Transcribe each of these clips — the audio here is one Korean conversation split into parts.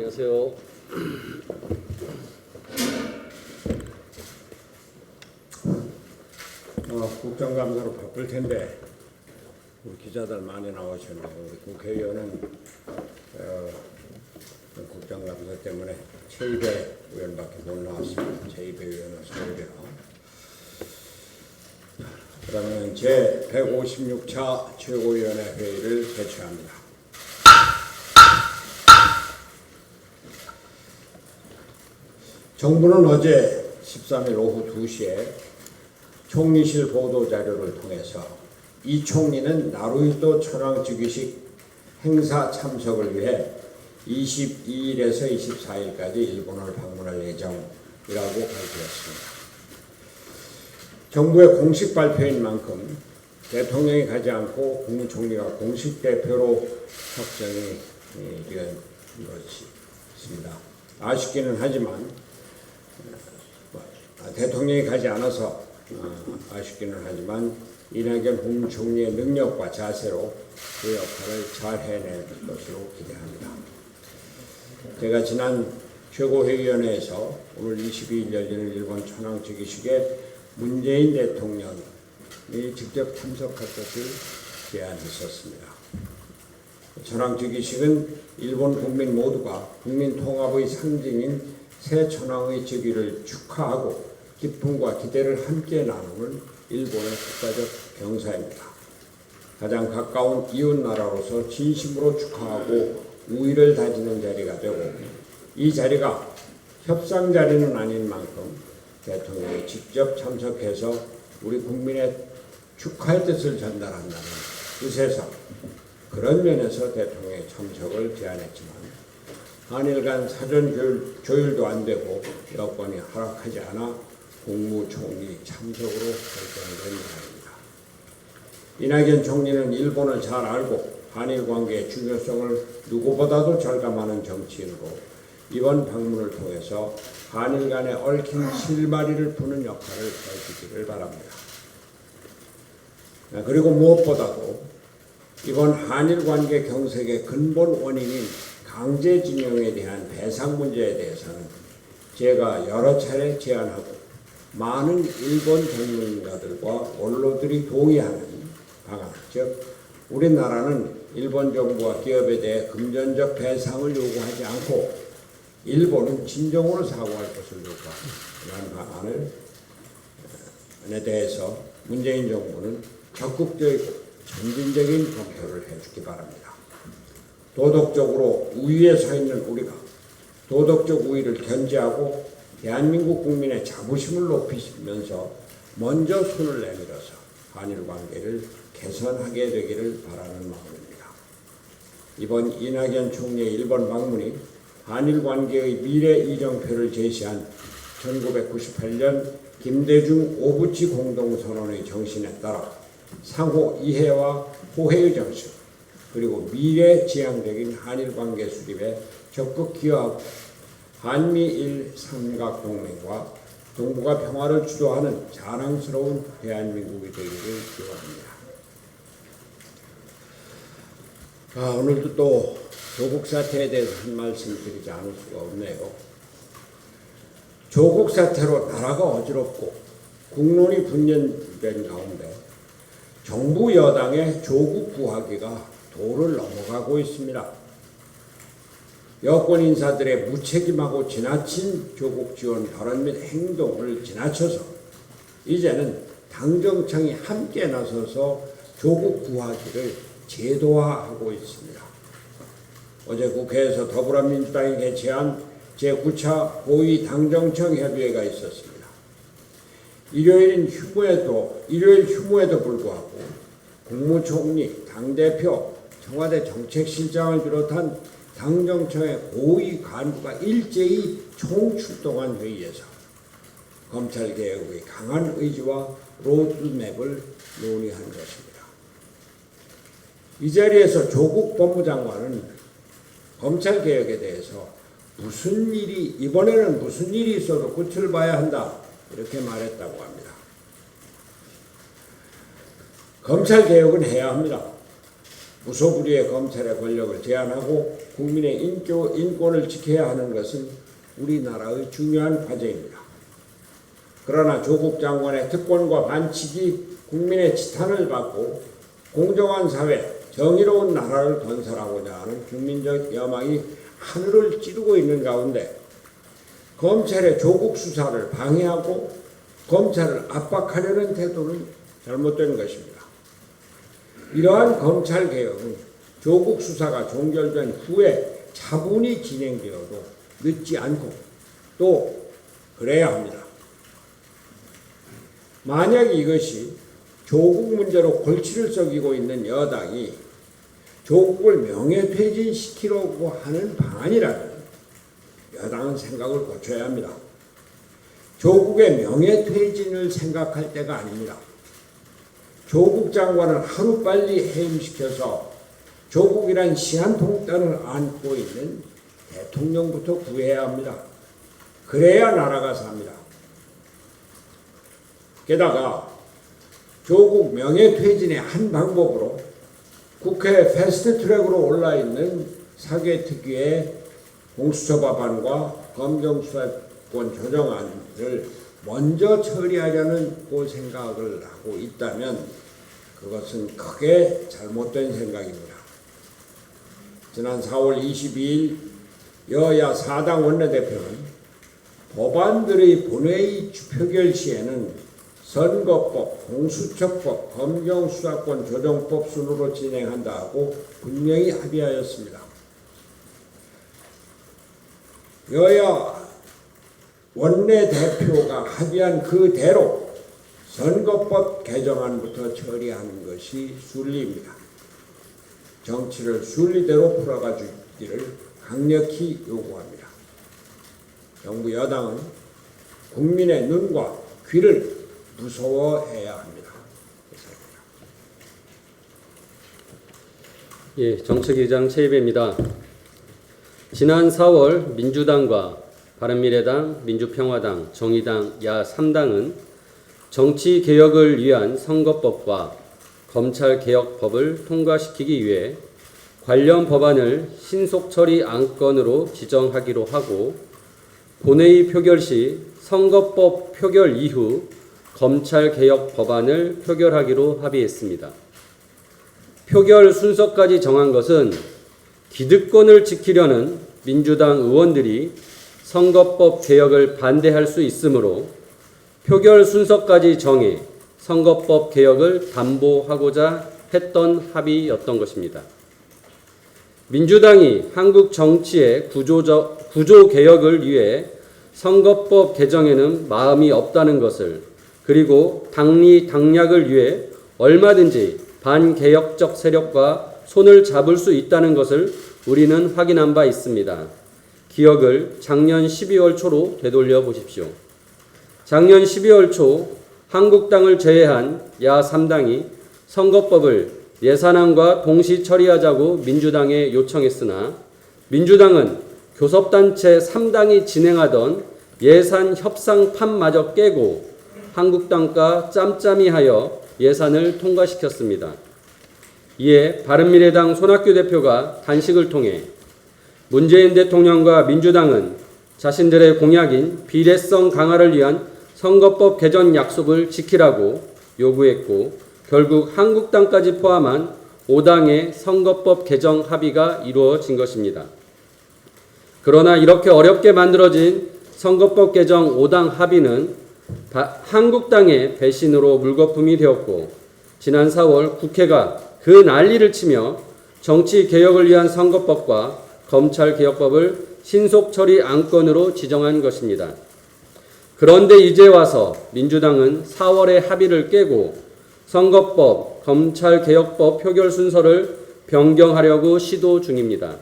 안녕하세요. 어, 국정감사로 바쁠 텐데 우리 기자들 많이 나오셨네요. 우리 국회의원은 어, 국정감사 때문에 최입의 의원밖에 못 나왔습니다. 최입의 의원은 서울이라. 그러면 제 156차 최고위원회 회의를 개최합니다. 정부는 어제 13일 오후 2시에 총리실 보도 자료를 통해서 이 총리는 나루히토 천황 즉위식 행사 참석을 위해 22일에서 24일까지 일본을 방문할 예정이라고 발표했습니다. 정부의 공식 발표인 만큼 대통령이 가지 않고 국무총리가 공식 대표로 확정이 예, 된 것입니다. 아쉽기는 하지만 아, 대통령이 가지 않아서 어, 아쉽기는 하지만 이낙연 국무총리의 능력과 자세로 그 역할을 잘 해낼 것으로 기대합니다. 제가 지난 최고회의원회에서 오늘 22일 열리는 일본 천황 즉위식에 문재인 대통령이 직접 참석할 것을 제안했었습니다. 천황 즉위식은 일본 국민 모두가 국민 통합의 상징인 새 천황의 즉위를 축하하고 기쁨과 기대를 함께 나누는 일본의 국가적 경사입니다. 가장 가까운 이웃 나라로서 진심으로 축하하고 우위를 다지는 자리가 되고 이 자리가 협상 자리는 아닌 만큼 대통령이 직접 참석해서 우리 국민의 축하의 뜻을 전달한다는 뜻에서 그런 면에서 대통령의 참석을 제안했지만 한일 간 사전 조율, 조율도 안 되고 여건이 허락하지 않아 국무총리 참석으로 결정된 바입니다. 이낙연 총리는 일본을 잘 알고 한일 관계의 중요성을 누구보다도 절감하는 정치인으로 이번 방문을 통해서 한일 간의 얽힌 실마리를 푸는 역할을 해주기를 바랍니다. 아, 그리고 무엇보다도 이번 한일 관계 경색의 근본 원인인 강제징용에 대한 배상 문제에 대해서는 제가 여러 차례 제안하고 많은 일본 전문가들과 언론들이 동의하는 방안, 즉 우리나라는 일본 정부와 기업에 대해 금전적 배상을 요구하지 않고 일본은 진정으로 사과할 것을 요구하는 방안을 에 대해서 문재인 정부는 적극적이고 점진적인 검토를 해주기 바랍니다. 도덕적으로 우위에 서 있는 우리가 도덕적 우위를 견제하고 대한민국 국민의 자부심을 높이면서 먼저 손을 내밀어서 한일 관계를 개선하게 되기를 바라는 마음입니다. 이번 이낙연 총리의 일본 방문이 한일 관계의 미래 이정표를 제시한 1998년 김대중 오부치 공동선언의 정신에 따라 상호 이해와 호혜의 정신 그리고 미래 지향적인 한일 관계 수립에 적극 기여하고 한미일 삼각 동맹과 동북아 평화를 주도하는 자랑스러운 대한민국이 되기를 기원합니다. 아, 오늘도 또 조국 사태에 대해서 한 말씀 드리지 않을 수가 없네요. 조국 사태로 나라가 어지럽고 국론이 분열된 가운데 정부 여당의 조국 구하기가 도를 넘어가고 있습니다. 여권 인사들의 무책임하고 지나친 조국 지원 발언 및 행동을 지나쳐서 이제는 당정청이 함께 나서서 조국 구하기를 제도화하고 있습니다. 어제 국회에서 더불어민주당이 개최한 제9차 고위 당정청 협의회가 있었습니다. 일요일인 휴무에도 일요일 휴무에도 불구하고 국무총리, 당대표, 청와대 정책실장을 비롯한 당정청의 고위 간부가 일제히 총출동한 회의에서 검찰개혁의 강한 의지와 로드맵을 논의한 것입니다. 이 자리에서 조국 법무장관은 검찰개혁에 대해서 무슨 일이 이번에는 무슨 일이 있어도 끝을 봐야 한다 이렇게 말했다고 합니다. 검찰개혁은 해야 합니다. 무소불위의 검찰의 권력을 제한하고 국민의 인교, 인권을 지켜야 하는 것은 우리나라의 중요한 과제입니다. 그러나 조국 장관의 특권과 반칙이 국민의 지탄을 받고 공정한 사회, 정의로운 나라를 건설하고자 하는 국민적 여망이 하늘을 찌르고 있는 가운데 검찰의 조국 수사를 방해하고 검찰을 압박하려는 태도는 잘못된 것입니다. 이러한 검찰 개혁은 조국 수사가 종결된 후에 차분히 진행되어도 늦지 않고 또 그래야 합니다. 만약 이것이 조국 문제로 골치를 썩이고 있는 여당이 조국을 명예퇴진시키려고 하는 방안이라면 여당은 생각을 고쳐야 합니다. 조국의 명예퇴진을 생각할 때가 아닙니다. 조국 장관을 하루빨리 해임시켜서 조국이란 시한통단을 안고 있는 대통령부터 구해야 합니다. 그래야 나라가 삽니다. 게다가 조국 명예퇴진의 한 방법으로 국회 패스트트랙으로 올라 있는 사개특위의 공수처 법안과 검경수사권 조정안을 먼저 처리하려는 그 생각을 하고 있다면 그것은 크게 잘못된 생각입니다. 지난 4월 22일 여야 4당 원내대표는 법안들의 본회의 표결 시에는 선거법, 공수처법, 검경수사권 조정법 순으로 진행한다고 분명히 합의하였습니다. 여야 원내대표가 합의한 그대로 선거법 개정안부터 처리하는 것이 순리입니다. 정치를 순리대로 풀어가 주기를 강력히 요구합니다. 정부 여당은 국민의 눈과 귀를 무서워해야 합니다. 예, 정책위장 최입입니다. 지난 4월 민주당과 바른미래당, 민주평화당, 정의당 야 3당은 정치 개혁을 위한 선거법과 검찰 개혁법을 통과시키기 위해 관련 법안을 신속 처리 안건으로 지정하기로 하고 본회의 표결 시 선거법 표결 이후 검찰 개혁 법안을 표결하기로 합의했습니다. 표결 순서까지 정한 것은 기득권을 지키려는 민주당 의원들이 선거법 개혁을 반대할 수 있으므로 표결 순서까지 정해 선거법 개혁을 담보하고자 했던 합의였던 것입니다. 민주당이 한국 정치의 구조적, 구조 개혁을 위해 선거법 개정에는 마음이 없다는 것을 그리고 당리 당략을 위해 얼마든지 반개혁적 세력과 손을 잡을 수 있다는 것을 우리는 확인한 바 있습니다. 기억을 작년 12월 초로 되돌려 보십시오. 작년 12월 초 한국당을 제외한 야 3당이 선거법을 예산안과 동시 처리하자고 민주당에 요청했으나 민주당은 교섭단체 3당이 진행하던 예산 협상판마저 깨고 한국당과 짬짬이 하여 예산을 통과시켰습니다. 이에 바른미래당 손학규 대표가 단식을 통해 문재인 대통령과 민주당은 자신들의 공약인 비례성 강화를 위한 선거법 개정 약속을 지키라고 요구했고 결국 한국당까지 포함한 5당의 선거법 개정 합의가 이루어진 것입니다. 그러나 이렇게 어렵게 만들어진 선거법 개정 5당 합의는 한국당의 배신으로 물거품이 되었고 지난 4월 국회가 그 난리를 치며 정치 개혁을 위한 선거법과 검찰 개혁법을 신속 처리 안건으로 지정한 것입니다. 그런데 이제 와서 민주당은 4월의 합의를 깨고 선거법, 검찰 개혁법 표결 순서를 변경하려고 시도 중입니다.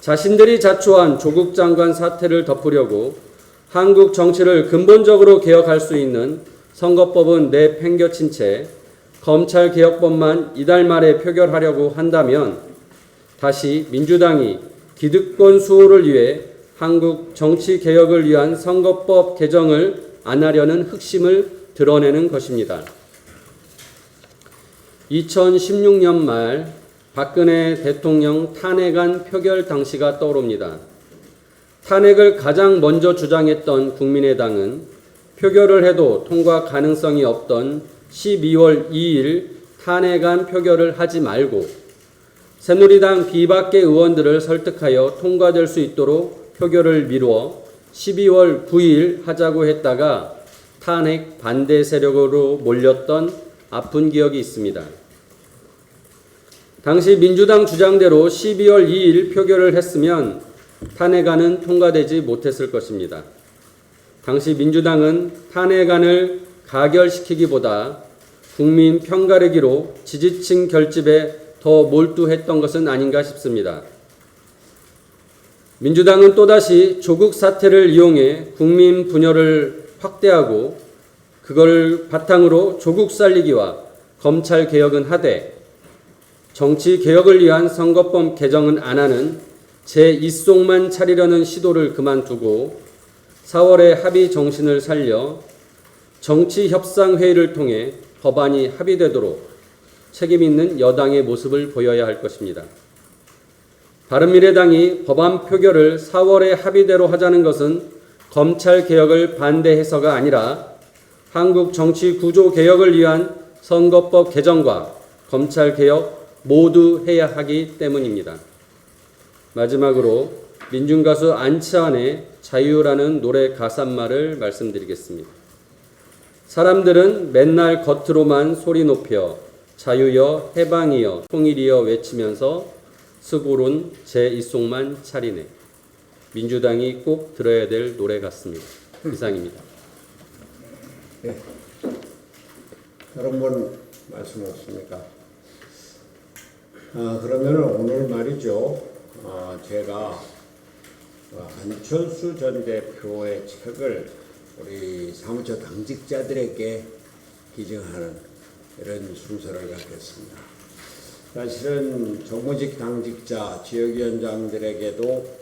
자신들이 자초한 조국 장관 사태를 덮으려고 한국 정치를 근본적으로 개혁할 수 있는 선거법은 내팽겨친 채 검찰 개혁법만 이달 말에 표결하려고 한다면 다시 민주당이 기득권 수호를 위해 한국 정치 개혁을 위한 선거법 개정을 안 하려는 흑심을 드러내는 것입니다. 2016년 말 박근혜 대통령 탄핵안 표결 당시가 떠오릅니다. 탄핵을 가장 먼저 주장했던 국민의당은 표결을 해도 통과 가능성이 없던 12월 2일 탄핵안 표결을 하지 말고 새누리당 비박계 의원들을 설득하여 통과될 수 있도록 표결을 미루어 12월 9일 하자고 했다가 탄핵 반대 세력으로 몰렸던 아픈 기억이 있습니다. 당시 민주당 주장대로 12월 2일 표결을 했으면 탄핵안은 통과되지 못했을 것입니다. 당시 민주당은 탄핵안을 가결시키기보다 국민 편가르기로 지지층 결집에 더 몰두했던 것은 아닌가 싶습니다. 민주당은 또다시 조국 사태를 이용해 국민 분열을 확대하고 그걸 바탕으로 조국 살리기와 검찰 개혁은 하되 정치 개혁을 위한 선거법 개정은 안 하는 제 입속만 차리려는 시도를 그만두고 4월에 합의 정신을 살려 정치 협상 회의를 통해 법안이 합의되도록 책임 있는 여당의 모습을 보여야 할 것입니다. 바른미래당이 법안 표결을 4월에 합의대로 하자는 것은 검찰 개혁을 반대해서가 아니라 한국 정치 구조 개혁을 위한 선거법 개정과 검찰 개혁 모두 해야 하기 때문입니다. 마지막으로 민중가수 안치환의 자유라는 노래 가사말을 말씀드리겠습니다. 사람들은 맨날 겉으로만 소리 높여 자유여 해방이여 통일이여 외치면서 스고론 제 입속만 차리네. 민주당이 꼭 들어야 될 노래 같습니다. 이상입니다. 다른 분 말씀 없습니까? 아, 그러면 오늘 말이죠. 아, 제가 어, 안철수 전 대표의 책을 우리 사무처 당직자들에게 기증하는 이런 순서를 갖겠습니다. 사실은 정무직 당직자, 지역위원장들에게도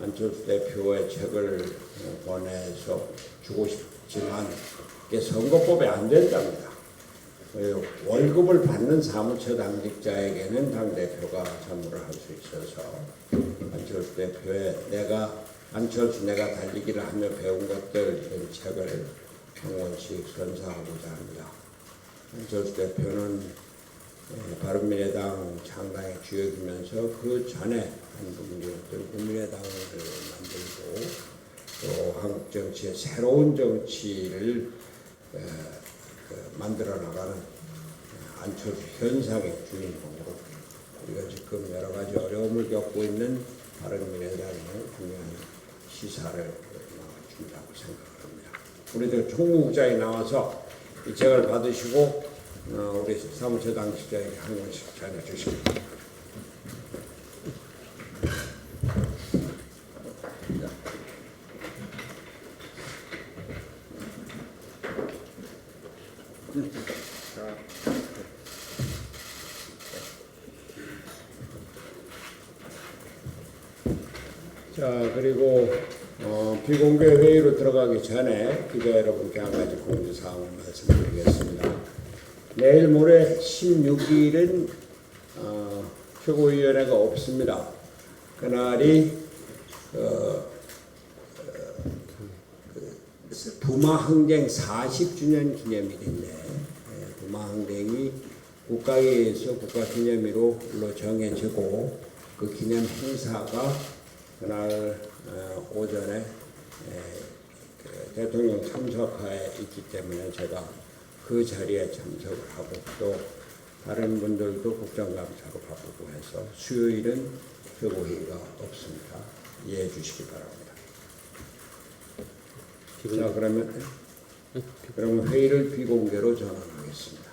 안철수 대표의 책을 어, 보내서 주고 싶지만 이게 선거법에 안 된답니다. 어, 월급을 받는 사무처 당직자에게는 당 대표가 참여를 할 수 있어서 안철수 대표의 내가 안철수 내가 달리기를 하며 배운 것들 책을 한 권씩 선사하고자 합니다. 안철수 대표는 에, 바른미래당 창당의 주역이면서 그 전에 한국민주당 국민의당을 만들고 또 한국 정치의 새로운 정치를 에, 그 만들어 나가는 안철수 현상의 주인공으로 우리가 지금 여러 가지 어려움을 겪고 있는 바른미래당의 중요한 시사를 나와준다고 생각합니다. 우리들 총무국장이 나와서 이 책을 받으시고 어, 우리 사무처 당직자에게 한 권씩 전해주십니다. 자 그리고 어, 비공개 들어가기 전에 기자 여러분께 한 가지 공지 사항을 말씀드리겠습니다. 내일 모레 16일은 어, 최고위원회가 없습니다. 그날이 어, 그 부마 항쟁 40주년 기념일인데 예, 부마 항쟁이 국가에서 국가기념일로 정해지고 그 기념 행사가 그날 어, 오전에 에, 그 대통령 참석하에 있기 때문에 제가 그 자리에 참석을 하고 또 다른 분들도 국정감사로 바쁘고 해서 수요일은 최고회의가 없습니다. 이해해 주시기 바랍니다. 자 그러면 그러면 회의를 비공개로 전환하겠습니다.